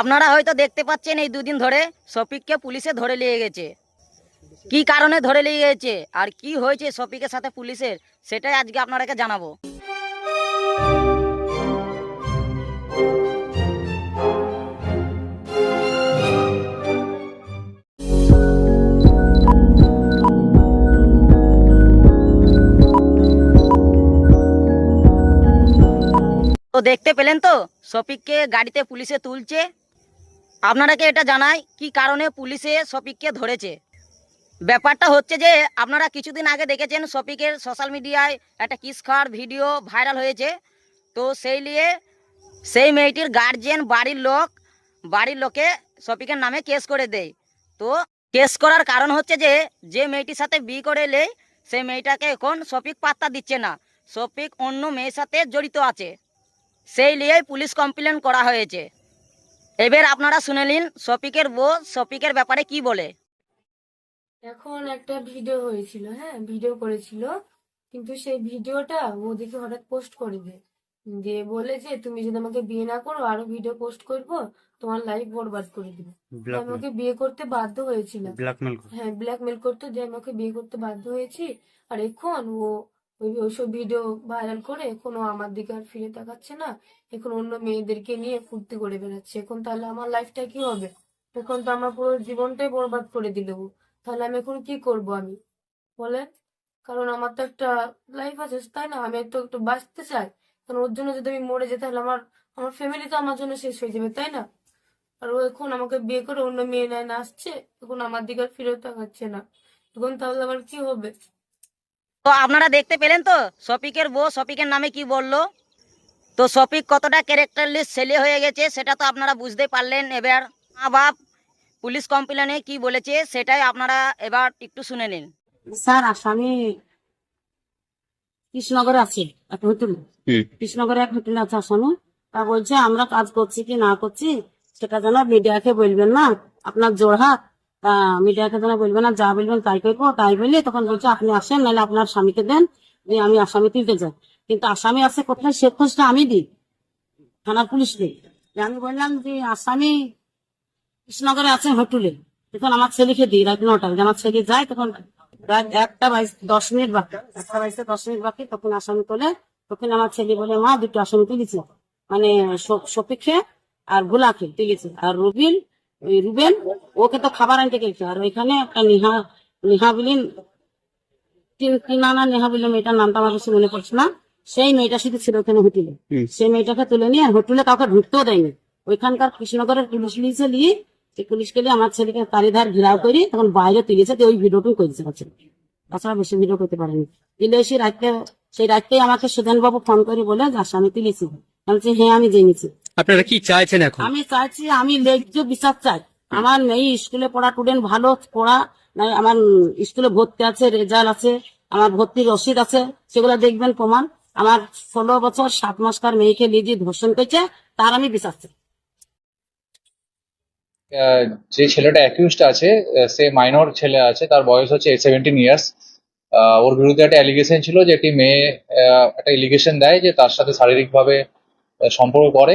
আপনারা হয়তো দেখতে পাচ্ছেন এই দুদিন ধরে শফিককে পুলিশে ধরে নিয়ে গেছে। কি কারণে ধরে নিয়ে গেছে? আর কি হয়েছে শফিকের সাথে পুলিশের? সেটাই আজকে আপনারাকে জানাব। তো দেখতে পেলেন তো? শফিককে গাড়িতে পুলিশে তুলছে। আপনারাকে এটা জানাই কি কারণে পুলিশে শফিককে ধরেছে? ব্যাপারটা হচ্ছে যে, আপনারা কিছুদিন আগে দেখেছেন শফিকের সোশ্যাল মিডিয়ায় একটা কিস খাওয়ার ভিডিও ভাইরাল হয়েছে। তো সেই নিয়ে সেই মেয়েটির গার্জেন বাড়ির লোক, বাড়ির লোকে শফিকের নামে কেস করে দেয়। তো কেস করার কারণ হচ্ছে যে যে মেয়েটির সাথে বিয়ে করে এলে সেই মেয়েটাকে এখন শফিক পাত্তা দিচ্ছে না। শফিক অন্য মেয়ের সাথে জড়িত আছে। সেই নিয়েই পুলিশ কমপ্লেন করা হয়েছে। এবার আপনারা শুনে নিন শফিকের বউ শফিকের ব্যাপারে কি বলে। এখন একটা ভিডিও হয়েছিল হ্যাঁ ভিডিও করেছিল কিন্তু সেই ভিডিওটা ও দেখে হঠাৎ পোস্ট করে দেয় দিয়ে বলে যে তুমি যদি আমাকে বিয়ে না করো আরও ভিডিও পোস্ট করব তোমার লাইফ বরবাদ করে দিবে। তো আমি বিয়ে করতে বাধ্য হয়েছিল ব্ল্যাকমেল হ্যাঁ ব্ল্যাকমেল করতো যে আমাকে বিয়ে করতে বাধ্য হয়েছি আর এখন ও ওই ওইসব ভিডিও ভাইরাল করে এখন আমার দিকে আর ফিরে তাকাচ্ছে না। এখন অন্য মেয়েদেরকে নিয়ে ফুর্তি করে বেড়াচ্ছে। এখন তাহলে আমার লাইফটা কি হবে? এখন তো আমার পুরো জীবনটাই বরবাদ করে দিল। তাহলে আমি এখন কি করব আমি? বলেন? কারণ আমার তো একটা লাইফ আছে, তাই না? আমি তো একটু বাঁচতে চাই। কারণ ওর জন্য যদি আমি মরে যাই, তাহলে আমার আমার ফ্যামিলি তো আমার জন্য শেষ হয়ে যাবে, তাই না? আর ও এখন আমাকে বিয়ে করে অন্য মেয়ে নেয় না আসছে। এখন আমার দিকে আর ফিরেও তাকাচ্ছে না। এখন তাহলে আবার কি হবে? তো আপনারা দেখতে পেলেন তো? শফিকের বউ শফিকের নামে কি বলল? তো শফিক কতটা ক্যারেক্টারলেস ছেলে হয়ে গেছে সেটা তো আপনারা বুঝতে পারলেন এবার। মা বাপ পুলিশ কমপ্লেনে কি বলেছে সেটাই আপনারা এবার একটু শুনে নিন। স্যার আসামি কৃষ্ণনগরে আছে এক হোটেল। কৃষ্ণনগরে এক হোটেল আছে আসামি তা বলছে আমরা কাজ করছি কি না করছি সেটা যেন মিডিয়াকে বলবেন না। আপনার জোড়হাত তা মিডিয়াকে যেন বলবেন না, যা বলবেন তাই করব, তাই বলে তখন বলছে, আপনি আসেন, নাহলে আপনার স্বামীকে দেন, দিয়ে আমি আসামি তুলতে যাই। কিন্তু আসামি আছে কোথায়? সে খোঁজটা আমি দিই, থানার পুলিশ দিই। আমি বললাম যে, আসামি কৃষ্ণনগরে আছে হোটেলে। তখন আমার ছেলেকে দিই, রাত নটা যে আমার ছেলে যায়, তখন রাত একটা বাইশ, দশ মিনিট বাকি, একটা বাইশে দশ মিনিট বাকি, তখন আসামি তোলে। তখন আমার ছেলে বলে, মা, দুটো আসামি তুলেছে। মানে শফিককে আর গোলাকে তুলেছে। আর ওই রুবেন ওকে তো খাবার আনতে গেছে। আর ওইখানে একটা নিহা নিহা বিলিন কি- কি না না নেহা মেয়েটার নামটা আমার কাছে মনে পড়ছে না। সেই মেয়েটা শুধু ছিল ওখানে হোটেলে। সেই মেয়েটাকে তুলে নিয়ে হোটেলে কাউকে ঢুকতেও দেয়নি। ওইখানকার কৃষ্ণনগরের পুলিশ নিয়েছে নিয়ে সেই পুলিশকে নিয়ে আমার ছেলেকে তারিধার ঘেরাও করি তখন বাইরে তুলেছে ওই ভিডিওটাই করেছে আমার ছেলে। তাছাড়া বেশি ভিডিও করতে পারেনি। দিলে সেই রাতকে সেই রাতকেই আমাকে সুধেন বাবু ফোন করে বলে যে আমি তুলেছি। আমি হ্যাঁ আমি জেনেছি। আপনারা কি চাইছেন এখন? আমি চাইছি আমি ন্যায্য বিচার চাই। আমার মেয়ে স্কুলে পড়া স্টুডেন্ট ভালো পড়া নাই আমার স্কুলে ভর্তি আছে রেজাল্ট আছে আমার ভর্তির রসিদ আছে সেগুলো দেখবেন প্রমাণ। আমার ষোলো বছর সাত মাস মাসকার মেয়েকে নিয়ে যে ধর্ষণ করেছে তার আমি বিচার চাই। যে ছেলেটা অ্যাকিউজড আছে সে মাইনর ছেলে আছে তার বয়স হচ্ছে সেভেন্টিন ইয়ার্স ওর বিরুদ্ধে একটা অ্যালিগেশন ছিল যে একটি মেয়ে একটা এলিগেশন দেয় যে তার সাথে শারীরিকভাবে সম্পর্ক করে।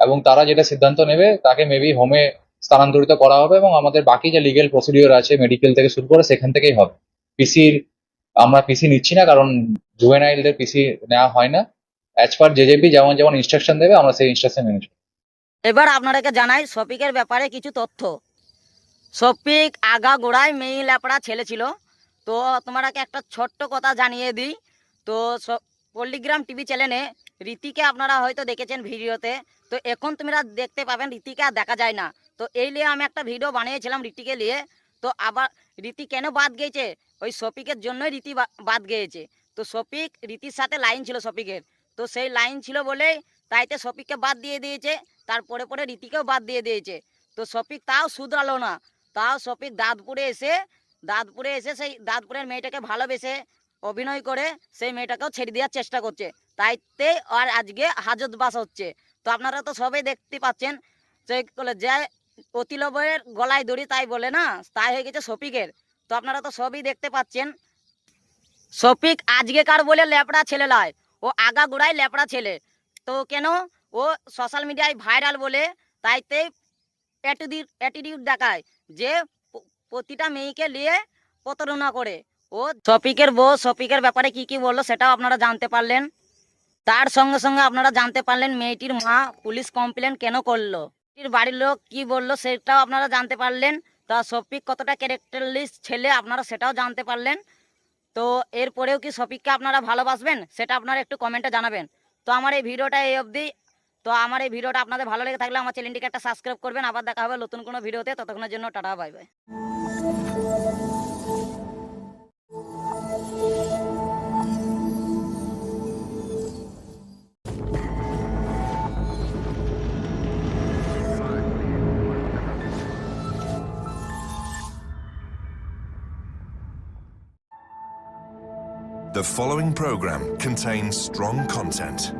এবং তারা যেটা সিদ্ধান্ত নেবে, তাকে মেবি হোমে স্থানান্তরিত করা হবে এবং আমাদের বাকি যে লিগেল প্রসিডিওর আছে মেডিকেল থেকে শুরু করে সেখান থেকেই হবে। পিসির আমরা পিসি নিচ্ছি না, কারণ জুভেনাইলদের পিসি নেওয়া হয় না। অ্যাজ পার জেজেবি যেমন যেমন ইনস্ট্রাকশন দেবে, আমরা সেই ইনস্ট্রাকশন মেনে চলবো। এবার আপনাদেরকে জানাই শফিকের ব্যাপারে কিছু তথ্য। শফিক আগা গোড়ায় মেয়ে ল্যাপড়া ছেলে ছিল। তো তোমারাকে একটা ছোট্ট কথা জানিয়ে দিই। তো পল্লিগ্রাম টিভি চ্যানেলে রীতিকে আপনারা হয়তো দেখেছেন ভিডিওতে। তো এখন তোমরা দেখতে পাবেন রীতিকে আর দেখা যায় না। তো এই নিয়ে আমি একটা ভিডিও বানিয়েছিলাম রীতিকে নিয়ে। তো আবার রীতি কেন বাদ গিয়েছে? ওই শফিকের জন্যই রীতি বাদ গিয়েছে। তো শফিক রীতির সাথে লাইন ছিল শফিকের। তো সেই লাইন ছিল বলেই তাইতে শফিককে বাদ দিয়ে দিয়েছে। তারপরে পরে রীতিকেও বাদ দিয়ে দিয়েছে। তো শফিক তাও শুধরালো না। তাও শফিক দাঁতপুরে এসে দাঁতপুরে এসে সেই দাঁতপুরের মেয়েটাকে ভালোবেসে অভিনয় করে সেই মেয়েটাকেও ছেড়ে দেওয়ার চেষ্টা করছে। তাইতে আর আজকে হাজত বাস হচ্ছে। তো আপনারা তো সবাই দেখতে পাচ্ছেন সেই বলে যে অতিলবের গলায় দড়ি তাই বলে না, তাই হয়ে গেছে শফিকের। তো আপনারা তো সবই দেখতে পাচ্ছেন। শফিক আজকেকার বলে ল্যাপড়া ছেলে নয় ও আগা গোড়ায় ল্যাপড়া ছেলে। তো কেন? ও সোশ্যাল মিডিয়ায় ভাইরাল বলে, তাইতে অ্যাটিটিউড দেখায় যে প্রতিটা মেয়েকে নিয়ে প্রতারণা করে। ও শফিকের বউ শফিকের ব্যাপারে কি কি বলল সেটাও আপনারা জানতে পারলেন। তার সঙ্গে সঙ্গে আপনারা জানতে পারলেন মেয়েটির মা পুলিশ কমপ্লেন কেন করল। মেয়েটির বাড়ির লোক কি বলল সেটাও আপনারা জানতে পারলেন। তা শফিক কতটা ক্যারেক্টারলিস্ট ছেলে আপনারা সেটাও জানতে পারলেন। তো এরপরেও কি শফিককে আপনারা ভালোবাসবেন সেটা আপনারা একটু কমেন্টে জানাবেন। তো আমার এই ভিডিওটা এই অবধি। তো আমার এই ভিডিওটা আপনাদের ভালো লেগে থাকলে আমার চ্যানেলটিকে একটা সাবস্ক্রাইব করবেন। আবার দেখা হবে নতুন কোনো ভিডিওতে। ততক্ষণের জন্য tata bye bye The following program contains strong content.